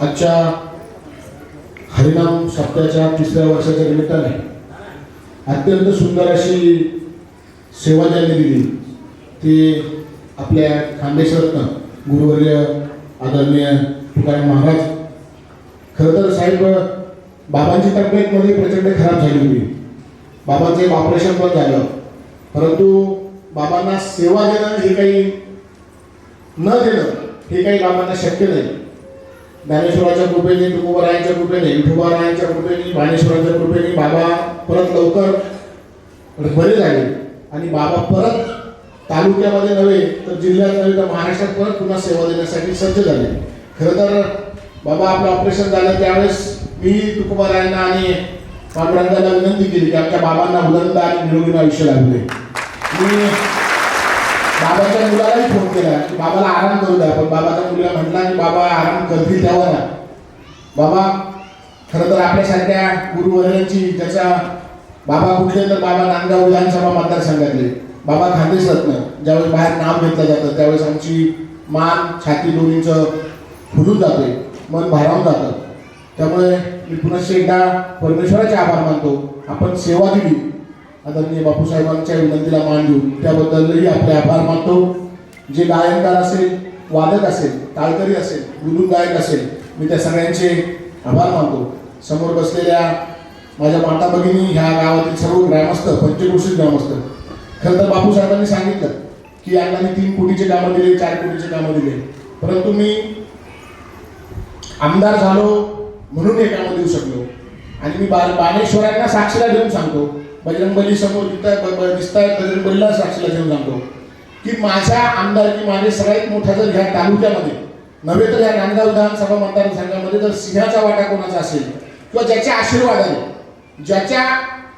आजच्या हरिनाम सप्ताहाच्या तिसऱ्या वर्षाच्या निमित्ताने अत्यंत सुंदर अशी सेवा ज्यांनी दिली. ती आपल्या खानदेशरत्न गुरुवर्य आदरणीय तुकाराम महाराज. खरं तर साहेब बाबांची तब्येतमध्ये प्रचंड खराब झाली होती. बाबांचं एक ऑपरेशन पण झालं. परंतु बाबांना सेवा देणं हे काही न देणं हे काही बाबांना शक्य नाही. ज्ञानेश्वराच्या कृपेने तुकोबारायांच्या कृपेने विठोबारायांच्या कृपेने ज्ञानेश्वरांच्या कृपेने बाबा परत लवकर बरे झाले. आणि बाबा परत तालुक्यामध्ये नव्हे तर जिल्ह्यात नव्हे तर महाराष्ट्रात परत पुन्हा सेवा देण्यासाठी सज्ज झाले. खरं तर बाबा आपलं ऑपरेशन झालं त्यावेळेस मी तुकोबारायांना आणि पांडुरंगाला विनंती केली की आमच्या बाबांना उलंद आणि निरोगी आयुष्य लागले मी बाबाच्या मुलालाही फोन केला की बाबाला आराम करू द्या पण बाबाच्या गर्दी द्यावा ना बाबा खरं तर आपल्यासारख्या गुरुवर्यांची त्याचा बाबा कुठले तर बाबा नांदगाव विधानसभा मतदारसंघातले बाबा खानदेश रत्न ज्यावेळेस बाहेर नाव घेतलं जातं त्यावेळेस आमची मान छाती दोन्हीचं फुलून जाते मन भारावून जातं. त्यामुळे मी पुनश्च एकदा परमेश्वराचे आभार मानतो. आपण सेवा दिली. आदरणीय बापूसाहेबांच्या विनंतीला मान देऊन त्याबद्दलही आपले आभार मानतो. जे गायनकार असेल वादक असेल ताळकरी असेल मृदून गायक असेल मी त्या सगळ्यांचे आभार मानतो. समोर बसलेल्या माझ्या माता भगिनी ह्या गावातील सर्व ग्रामस्थ पंचकृषी ग्रामस्थ. खरं तर बापूसाहेबांनी सांगितलं की अण्णांनी तीन कोटीचे कामं दिले चार कोटीचे कामं दिले. परंतु मी आमदार झालो म्हणून हे कामं देऊ शकलो. आणि मी बा बाणेश्वरांना साक्षीला देऊन सांगतो. बजरंगबली समोर दिसत दिसतायत बजरंगबलीला साक्षीला देऊन सांगतो. की माझ्या आमदारकी माझे सगळ्यात मोठा जर ह्या तालुक्यामध्ये नव्हे तर या नांदगाव विधानसभा मतदारसंघामध्ये जर सिंहाचा वाटा कोणाचा असेल किंवा ज्याच्या आशीर्वादाने ज्याच्या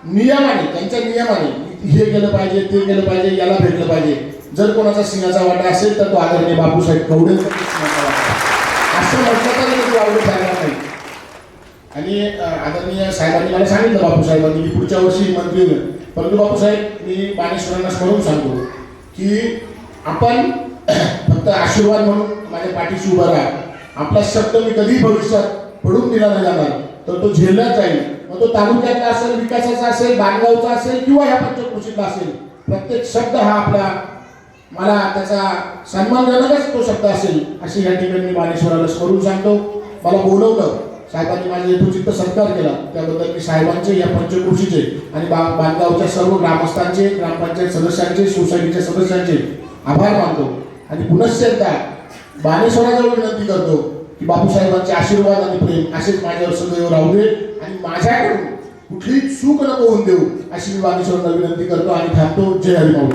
नियमाने त्यांच्या नियमाने हे केलं पाहिजे ते केलं पाहिजे याला भेटलं पाहिजे. जर कोणाचा सिंहाचा वाटा असेल तर तो आदरणीय बापूसाहेब कवडे सिंहाचा वाटा असं म्हटलं तर तो आवडत राहणार नाही. आणि आदरणीय साहेबांनी मला सांगितलं बापूसाहेबांनी की पुढच्या वर्षी मंत्री परंतु बापूसाहेब मी बाणेश्वरांना स्मरून सांगतो की आपण फक्त आशीर्वाद म्हणून माझ्या पाठीशी उभा राहा. आपला शब्द मी कधी भविष्यात पडून दिला नाही जाणार. तर तो झेलला जाईल. मग तो तालुक्यातला असेल विकासाचा असेल बांधगावचा असेल किंवा ह्या पंचकृषीतला असेल प्रत्येक शब्द हा आपला मला त्याचा सन्मानजनकच तो शब्द असेल अशी या ठिकाणी मी मानेश्वराला स्मरून सांगतो. मला बोलवलं. साहेबांनी माझा यथोचित्त सत्कार केला. त्याबद्दल मी साहेबांचे या पंचकृषीचे आणि बा बांधगावच्या सर्व ग्रामस्थांचे ग्रामपंचायत सदस्यांचे सोसायटीच्या सदस्यांचे आभार मानतो. आणि पुनश्च एकदा बाणेश्वराजवळ विनंती करतो की बापूसाहेबांचे आशीर्वाद आणि प्रेम असेच माझ्यावर सदैव राहू दे आणि माझ्याकडून कुठलीही चूक नको होऊन देऊ अशी मी बाणेश्वरांना विनंती करतो आणि थांबतो. जय हरिमाऊ